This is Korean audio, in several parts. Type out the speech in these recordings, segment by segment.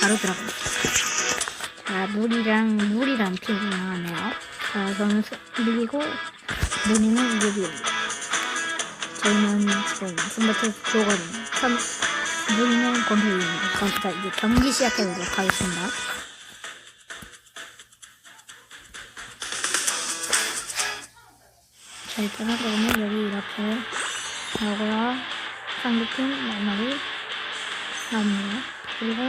바로 들어가. 자 물이랑 물이랑 피부 나가네요. 자 저는 스- 밀리고 문이는 여기입니다. 저희는 지금 스마트 조거든요. 선 물이는 건물입니다. 그러니까 이제 경기 시작해보도록 하겠습니다. 일단 하고는 여기 이렇게 하고요. 상대팀 마지막이 나옵니다. 그리고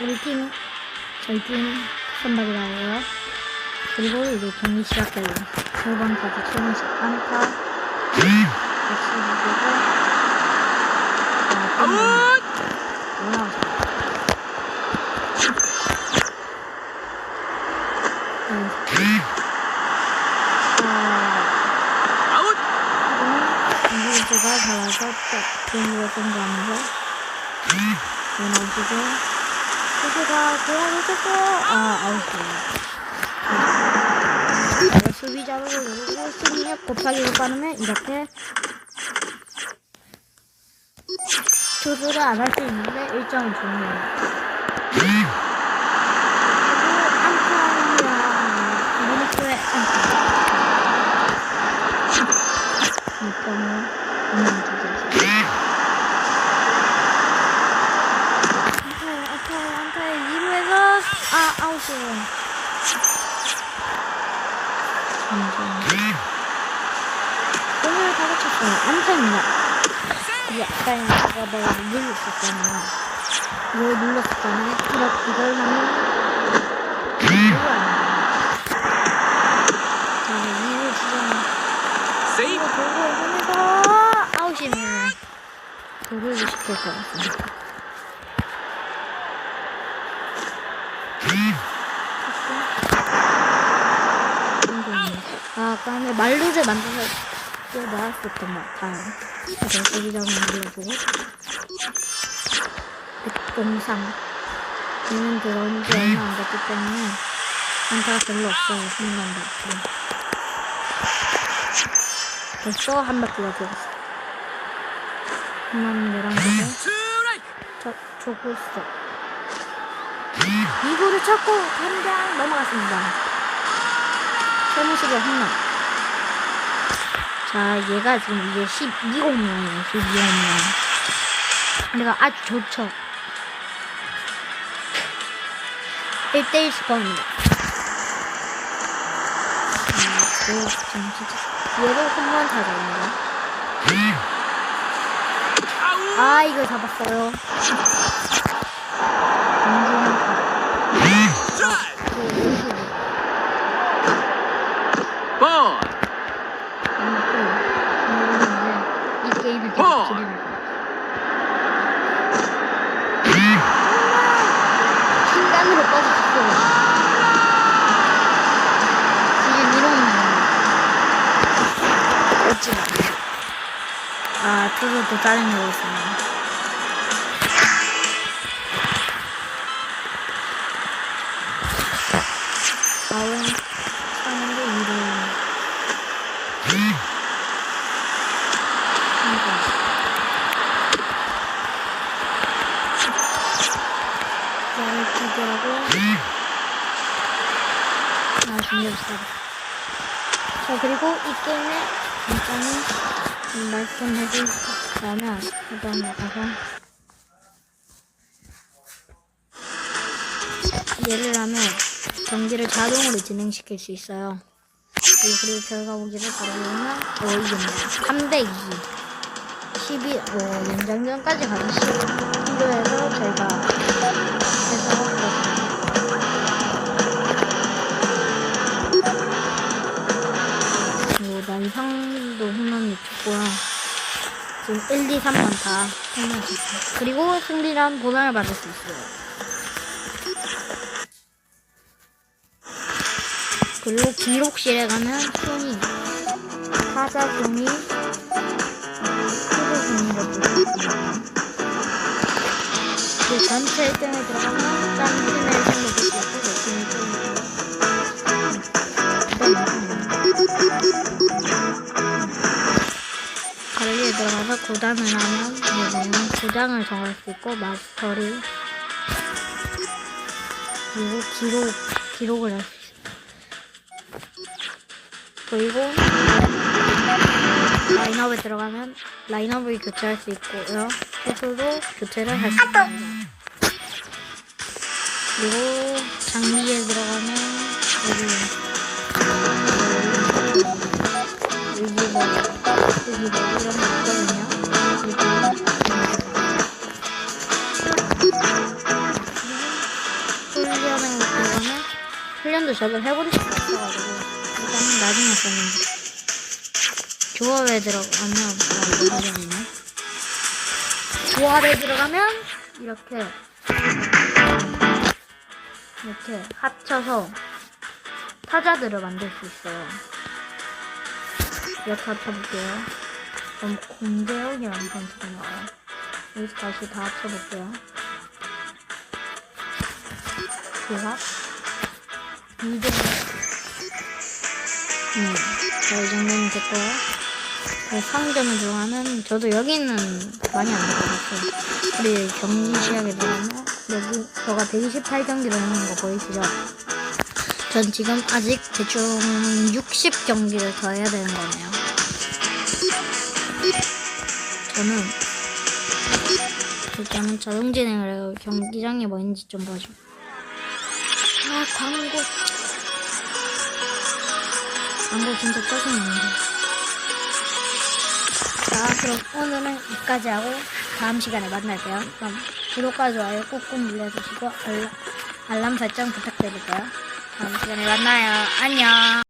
우리 팀, 저희 팀 선발이 나오고요. 그리고 이제 경기 시작해요. 1번 타자 최민식 안타, 역시 이기고, 자, 홈런. 올라가죠. 네. 아, 아웃! 이주가 잡아서 경기가 공부하면서 수수가 공을 놓쳤어요. 아 아웃이에요. 네. 수비자로 누르고 승리력 곱하기 1 빠르면 이렇게 투수를 안할 수 있는데 1점을 줍니다. 그리고 안타랑 무너트의 안타. 이거는 그냥 주세요. 안타에 안타에 안타에 2루에서 아 아웃이에요. 잠시만요. 공을 다 다쳤어요. 안타입니다. 이게 아까 제가 뭐 눌렀었잖아요. 이걸 눌렀었잖아요. 이렇게 이걸 하면 이거 아니에요. 자, 2루 지점 세이프! 이거 보고 하면서 아웃이네요. 도루를 시킬 것 같습니다. 아, 아까 내 말루를 만들어서 또 나왔었던 것 같아요. 그래서 소비자를 만들어주고 백동상 얘는 들어온 지 얼마 안 됐기 때문에 안타가 별로 없어요. 한번도 없고 벌써 한 바퀴가 돌았어. 한번 내랑 보고 스트라이크! 저 조고스 이구를 찾고 당장 넘어갔습니다. 최무식의 홈런. 자, 얘가 지금 이제 12홈런이에요. 12홈런. 내가 아주 좋죠. 1대1 스코어입니다. 음, 그, 지금 진짜. 홈런 타자입니다. 아웃! 아, 이걸 잡았어요. 계속 어. 중간으로 빠졌어. 지금 이러면 어찌나. 아, 투수도 짜증내고 있습니다. 아웃 하는데 이름. 나를 기대하고 아 준비했어 자 그리고 이 게임에 일단은 말씀해주자면 일단 나가서 예를 하면 경기를 자동으로 진행시킬 수 있어요. 그리고, 그리고 결과 보기를 바로 보면 어 이깁니다. 3대 2 12, 뭐, 연장전까지 가는 필요해서 저희가 1, 2, 3번 다 홈런 쳤어요. 그리고 승리란 보상을 받을 수 있어요. 그리고 기록실에 가면 순위, 타자 순위, 투수 순위가 보여요. 그 전체 1등에 들어가면 딴 팀의 1등 돌아서 구단을 하면 되고요. 9장을 정할 수 있고 마스터리 그리고 기록 기록을 할 수 있어 그리고 라인업에 들어가면 라인업을 교체할 수 있고요. 해수도 교체를 할 수 있고 그리고 장비에 들어가면 여기 뭐 이런 거 있거든요. 훈련에 들어가면 훈련도 저도 해본 적이 없어가지고 일단은 나중에 썼는데 조합에 들어가면 아 이거 훈련이네. 조합에 들어가면 이렇게 이렇게 합쳐서 타자들을 만들 수 있어요. 이렇게 합쳐볼게요. 그럼 공대역이라는 선수가 나와요. 여기서 다시 다 합쳐볼게요. 조합. 이등 음, 자, 이 정도면 됐고요. 그 상점에 들어가면, 저도 여기는 많이 안 들어갔어요. 우리 경기 시작에 들어가면, 여기, 저가 128경기를 하는 거 보이시죠? 전 지금 아직 대충 60경기를 더 해야 되는 거네요. 저는 일단은 자동 진행을 해요. 경기장에 뭐 있는지 좀 봐줘. 아 광고. 광고 진짜 짜증나는데. 자 그럼 오늘은 여기까지 하고 다음 시간에 만날게요. 그럼 구독과 좋아요 꾹꾹 눌러주시고 알람, 알람 설정 부탁드릴게요. 다음 시간에 만나요. 안녕.